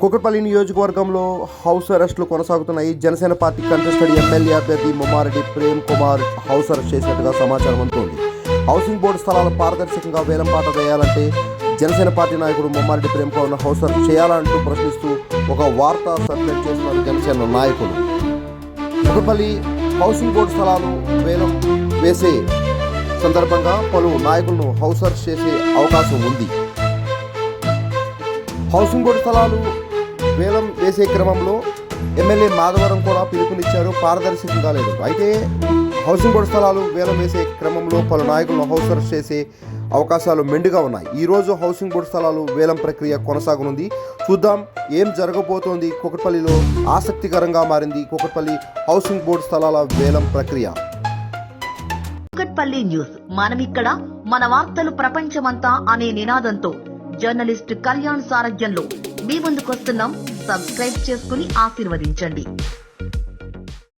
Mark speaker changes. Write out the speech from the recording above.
Speaker 1: కుకట్పల్లి నియోజకవర్గంలో హౌస్ అరెస్టులు కొనసాగుతున్నాయి. జనసేన పార్టీ కంటెస్టెడ్ ఎమ్మెల్యే అభ్యర్థి ముమ్మారెడ్డి ప్రేమ్ కుమార్ హౌస్ అరెస్ట్ చేసినట్టుగా సమాచారం అందుతోంది. హౌసింగ్ బోర్డు స్థలాలు పారదర్శకంగా వేలంపాట వేయాలంటే జనసేన పార్టీ నాయకుడు ముమ్మారెడ్డి ప్రేమ్ కుమార్ హౌస్ అరెస్ట్ చేయాలంటూ ప్రశ్నిస్తూ ఒక వార్త సర్క్యులేట్ చేస్తున్నారు జనసేన నాయకులు. కుకట్పల్లి హౌసింగ్ బోర్డు స్థలాలు వేలం వేసే సందర్భంగా పలు నాయకులను హౌస్ అరెస్ట్ చేసే అవకాశం ఉంది. హౌసింగ్ బోర్డు స్థలాలు వేలం వేసే క్రమంలో ఎమ్మెల్యే మాధవరం కూడా పిలుపునిచ్చారు. పారదర్శకంగా లేదు అయితే హౌసింగ్ బోర్డు స్థలాలు వేలం వేసే క్రమంలో పలు నాయకులను హౌస్ అరెస్ట్ చేసే అవకాశాలు మెండుగా ఉన్నాయి. ఈరోజు హౌసింగ్ బోర్డు స్థలాలు వేలం ప్రక్రియ కొనసాగనుంది. చూద్దాం ఏం జరగబోతోంది. కుకట్పల్లిలో ఆసక్తికరంగా మారింది కుకట్పల్లి హౌసింగ్ బోర్డు స్థలాల వేలం ప్రక్రియ.
Speaker 2: కుకట్పల్లి న్యూస్. మనం ఇక్కడ మన వార్తలు ప్రపంచమంతా అనే నినాదంతో జర్నలిస్ట్ కళ్యాణ్ సారథ్యంలో మీ ముందుకొస్తున్నాం. సబ్స్క్రైబ్ చేసుకుని ఆశీర్వదించండి.